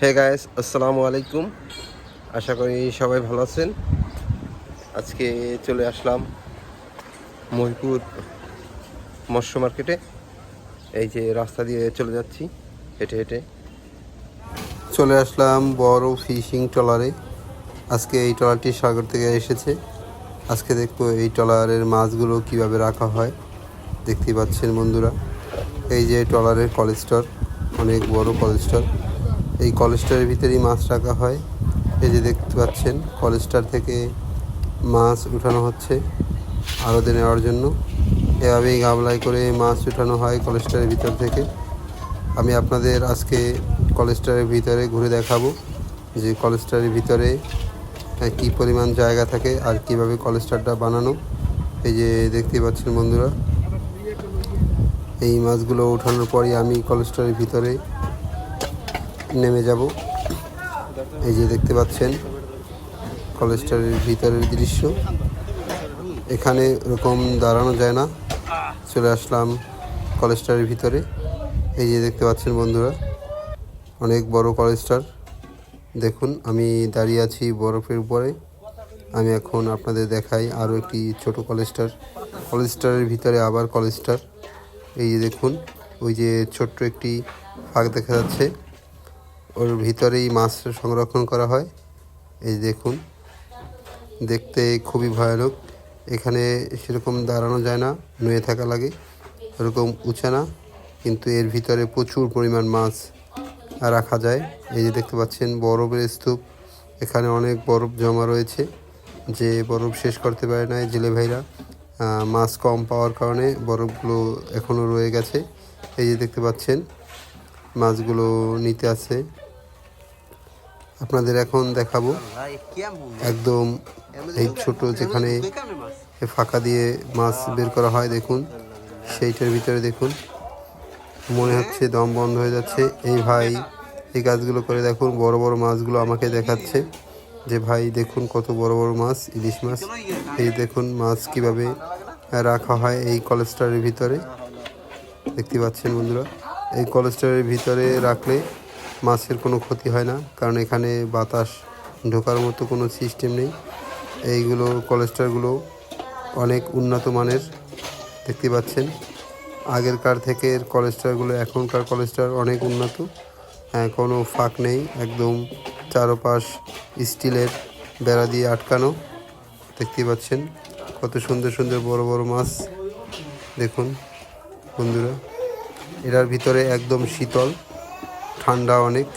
Hey guys আসসালামু আলাইকুম আশা করি সবাই ভালো আছেন। আজকে চলে আসলাম মহিপুর মৎস্য মার্কেটে। এই যে রাস্তা দিয়ে চলে যাচ্ছি, হেঁটে হেঁটে। চলে আসলাম বড় ফিশিং ট্রলারে। আজকে এই ট্রলারটি সাগর থেকে এসেছে। আজকে দেখব এই ট্রলারের মাছগুলো কীভাবে রাখা হয়। দেখতেই পাচ্ছেন বন্ধুরা। এই যে ট্রলারের কলেস্টর অনেক বড় কলেস্টর এই কলেস্টারের ভিতরেই মাছ রাখা হয়। এই যে দেখতে পাচ্ছেন কলেস্টার থেকে মাছ উঠানো হচ্ছে আড়তে নেওয়ার জন্য। এভাবেই গামলায় করে মাছ উঠানো হয় কলেস্টারের ভিতর থেকে। আমি আপনাদের আজকে কলেস্টারের ভিতরে ঘুরে দেখাবো যে কলেস্টারের ভিতরে কী পরিমাণ জায়গা থাকে আর কীভাবে কলেস্টারটা বানানো। এই যে দেখতে পাচ্ছেন বন্ধুরা এই মাছগুলো ওঠানোর পরই আমি কলেস্টারের ভিতরে নেমে যাব। এই যে দেখতে পাচ্ছেন কলেস্টারের ভিতরের দৃশ্য। এখানে ওরকম দাঁড়ানো যায় না। চলে আসলাম কলেস্টারের ভিতরে। এই যে দেখতে পাচ্ছেন বন্ধুরা, অনেক বড় কলেস্টার দেখুন, আমি দাঁড়িয়ে আছি বরফের উপরে। আমি এখন আপনাদের দেখাই আরও একটি ছোট কলেস্টার কলেস্টারের ভিতরে আবার কলেস্টার এই যে দেখুন, ওই যে ছোট্ট একটি ফাঁক দেখা যাচ্ছে। ওর ভিতরেই মাছ সংরক্ষণ করা হয়। এই দেখুন, দেখতে খুবই ভয়ানক। এখানে সেরকম দাঁড়ানো যায় না, নুয়ে থাকা লাগে এরকম উঁচা না। কিন্তু এর ভিতরে প্রচুর পরিমাণ মাছ রাখা যায়। এই যে দেখতে পাচ্ছেন, বরফের স্তূপ। এখানে অনেক বরফ জমা রয়েছে, যে বরফ শেষ করতে পারে না জেলে ভাইরা। মাছ কম পাওয়ার কারণে বরফগুলো এখনও রয়ে গেছে। এই যে দেখতে পাচ্ছেন, মাছগুলো নিতে আছে। আপনাদের এখন দেখাবো একদম এই ছোট যেখানে ফাঁকা দিয়ে মাছ বের করা হয়, দেখুন। সেইটার ভিতরে দেখুন। মনে হচ্ছে দম বন্ধ হয়ে যাচ্ছে। এই ভাই এই কাজগুলো করে দেখুন, বড় বড় মাছগুলো আমাকে দেখাচ্ছে। যে ভাই, দেখুন কত বড় বড় মাছ, ইলিশ মাছ। এই দেখুন মাছ কীভাবে রাখা হয় এই কলেস্টারের ভিতরে। দেখতে পাচ্ছেন বন্ধুরা, এই কলেস্টারের ভিতরে রাখলে মাছের কোনো ক্ষতি হয় না, কারণ এখানে বাতাস ঢোকার মতো কোনো সিস্টেম নেই। এইগুলো কলেস্টারগুলো অনেক উন্নত মানের, দেখতে পাচ্ছেন। আগেরকার থেকে কলেস্টারগুলো এখনকার কলেস্টার অনেক উন্নত হ্যাঁ কোনো ফাঁক নেই, একদম চারোপাশ স্টিলের বেড়া দিয়ে আটকানো। দেখতে পাচ্ছেন কত সুন্দর সুন্দর বড় বড় মাছ। দেখুন বন্ধুরা, এটার ভিতরে একদম শীতল, ঠান্ডা অনেক।